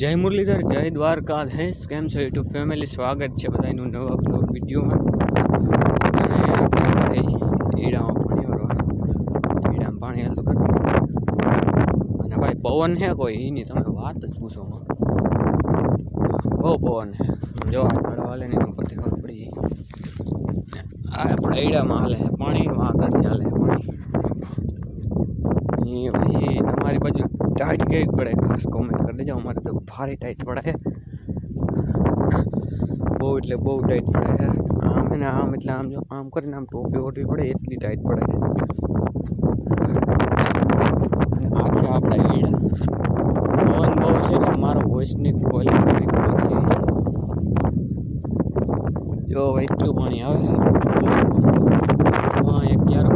જય મુરલીધર, જય દ્વારકાધીશ. કેમ છો યુટ્યુબ ફેમિલી? સ્વાગત છે બધાનું નવા બ્લોગ વિડીયોમાં. અને ઈડામાં પાણી ભરવા ઈડામાં પાણી હાલતું કરી અને ભાઈ પવન છે કોઈ? એની તમે વાત જ પૂછો બહુ પવન છે. જો આગળ હાલે ને ઉપરથી ખબર પડી આ આપણે ઈડામાં હાલે પાણી આગળથી હાલે પાણી. એ ભાઈ, તમારી બાજુ ટાઈટ કેવી પડે? ખાસ કોમેન્ટ લઈ જાઓ અમારે તો ભારે ટાઈટ પડે બહુ એટલે બહુ ટાઈટ પડે આમ ને આમ એટલે આમ જો આમ કરીને આમ ટોપી ઓઢવી પડે એટલી ટાઈટ પડે અને આ છે આપણા બહુ છે એટલે મારો વોઇસની ક્વોલિટી ઓછી છે. જો એટલું પાણી આવે હા, એક ક્યારો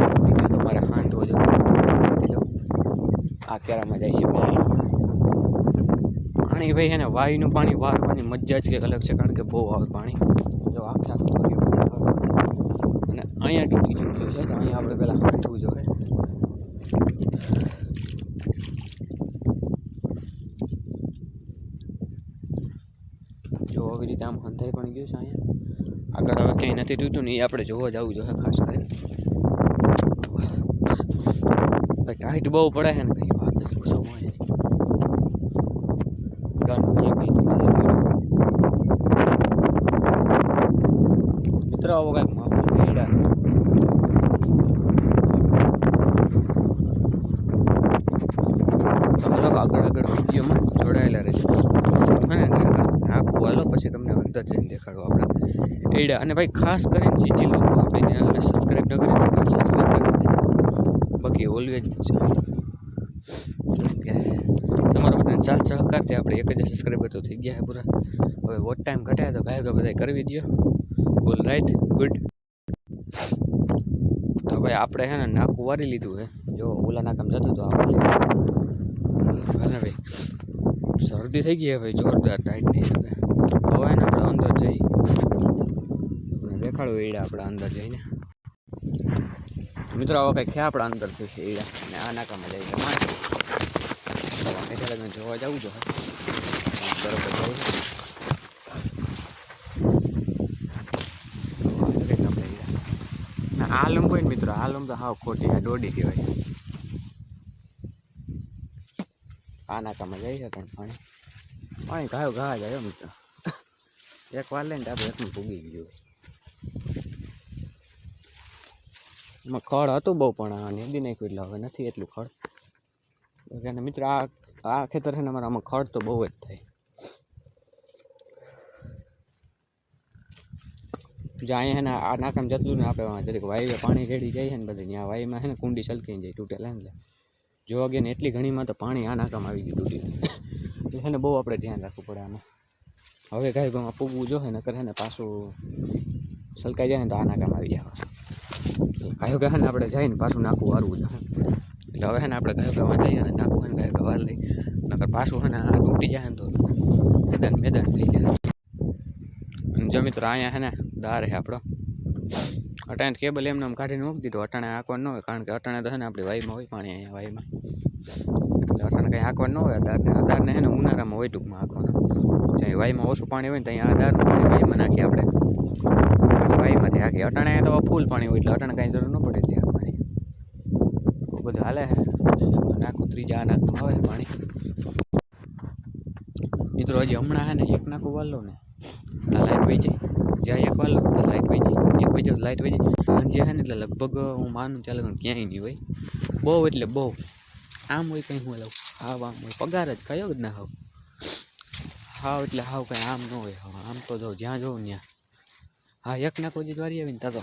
તમારે હાંધવો જો આ કેરામાં જાય છે પાણી પાણી ભાઈ એને વાયુનું પાણી વારવાની મજા જ કંઈક અલગ છે, કારણ કે બહુ આવે પાણી. જો આખે. અને અહીંયા તૂટી ચૂક્યું છે, તો અહીંયા આપણે પહેલાં હાથવું જોઈએ. જો આવી રીતે આમ હંધાઈ પણ ગયું છે અહીંયા. આગળ હવે ક્યાંય નથી તૂટ્યું ને એ આપણે જોવા જવું જોઈએ, ખાસ કરીને. ભાઈ, ટાઈટ બહુ પડે છે ને, કઈ વાત જ પૂછો હોય મિત્રો આવો કંઈક કેડા ચાલો આગળ આગળ જોડાયેલા રહેજો અને આખું હાલો પછી તમને અંદર જઈને દેખાડો આપણે એડા અને ભાઈ ખાસ કરીને જે લોકો આપણી ચેનલને સબસ્ક્રાઈબ ન કરી તો સબસ્ક્રાઈબ કરી દેજો બાકી ઓલવેજ તમારા બધાને સાથ સહકારથી આપણે એક હજાર સબસ્ક્રાઈબર તો થઈ ગયા પૂરા હવે વોટ ટાઈમ ઘટ્યા તો ભાઈ બધા કરવી દો ઓલ રાઈટ ગુડ તો ભાઈ આપણે છે ને નાકું વારી લીધું હે. જો, ઓલા નાકામ જતું તો આ વારી ભાઈ. શરદી થઈ ગઈ હે ભાઈ, જોરદાર ટાઈટ નહીં હવે. હવે ને આપણે અંદર જઈ. દેખાડું એડા આપણે અંદર જઈને. મિત્રો આવા કંઈક છે આપણા અંદર છે એડા અને આ નાકામાં જઈને મારે. જોવા જવું જોઈએ બરોબર જવું છે. કંઈક આપણે એડા. ના આ લંબ હોય ને મિત્રો આ લંબ તો હાવ ખોટી આ દોડી કહેવાય. આ નાકામાં જઈ છે પણ પાણી. પાણી ગાયો ઘા જાય મિત્રો. એક વાર લઈને આપણે એકમાં ભૂગી ગયું એમાં ખડ હતું બહુ, પણ નેદી નાખ્યું એટલે હવે નથી એટલું ખડ. અને મિત્રો, આ આ ખેતર છે ને અમારા, આમાં ખડ તો બહુ જ થાય. જો અહીંયા ને આ નાકામ જતું ને, આપણે જરીક વાયવે પાણી રેડી જાય છે ને, બધા ત્યાં વાયમાં છે ને કુંડી સલકી જાય તૂટેલા ને જો અગે ને એટલી ઘણીમાં તો પાણી આ નાકામ આવી ગયું તૂટી એટલે છે ને બહુ આપણે ધ્યાન રાખવું પડે આમાં. હવે ગાય ગામમાં પૂગવું જોઈએ નકર કરે ને પાછું સલકાઈ જાય ને તો આ નાકામ આવી જાય ગાયો ગાય ને આપણે જઈને પાછું નાખવું વારવું જોઈએ એટલે હવે છે ને આપણે ગાયો ગામાં જઈએ ને નાખવું ને ગાયો ગવાર વાર લઈ. નકર પાછું છે ને આ તૂટી જાય ને તો મેદાન મેદાન થઈ જાય. અને જો મિત્રો, અહીંયા છે ને દાર છે આપણો અટાણે કેબલ એમને કાઢીને મૂકી દીધો. અટાણે હાંકવાનું ન હોય, કારણ કે અટાણે તો છે ને આપણી વાઈમાં હોય પાણી અહીંયા, વાઈમાં. એટલે અટાણે કંઈ હાંકવાનું ન હોય આધારને આધારને છે ને ઉનાળામાં હોય ટૂંકમાં હાંકવાનું. જ્યાં વાઈમાં ઓછું પાણી હોય ને ત્યાં આધારનું પાણી વાઈમાં નાખીએ આપણે. પછી વાઈમાંથી હાંકીએ. અટાણે તો ફૂલ પાણી હોય, એટલે અટાણે કાંઈ જરૂર ન પડે એટલે હાંકવાની બધું હાલે છે નાખું, ત્રીજા આ નાખમાં આવે પાણી. મિત્રો, હજી હમણાં છે ને એક નાખું વાલો ને. આ લાઈટ જાય. જ્યાં એક વાર લો લાઇટ વહી એક વહી જાય લાઈટ વહી જાય. સાંજે હે ને એટલે લગભગ, હું માનું ચાલે તો ક્યાંય નહીં હોય. બહુ એટલે બહુ. આમ હોય કંઈ હું લઉં. હાવ આમ હોય. પગાર જ કયો જ ના હોવ હાવ એટલે હાવ કંઈ આમ ન હોય. હાવ આમ તો જો જ્યાં જોઉં ત્યાં. હા, એક નાક વજી વારી આવીને તા તો.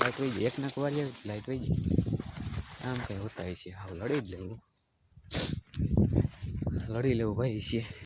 લાઇટ વહી જાય. એક નાક વારી આવી લાઈટ વહી જાય. આમ કંઈ હોતા છે હાવ લડી જ લેવું. લડી લેવું ભાઈ છે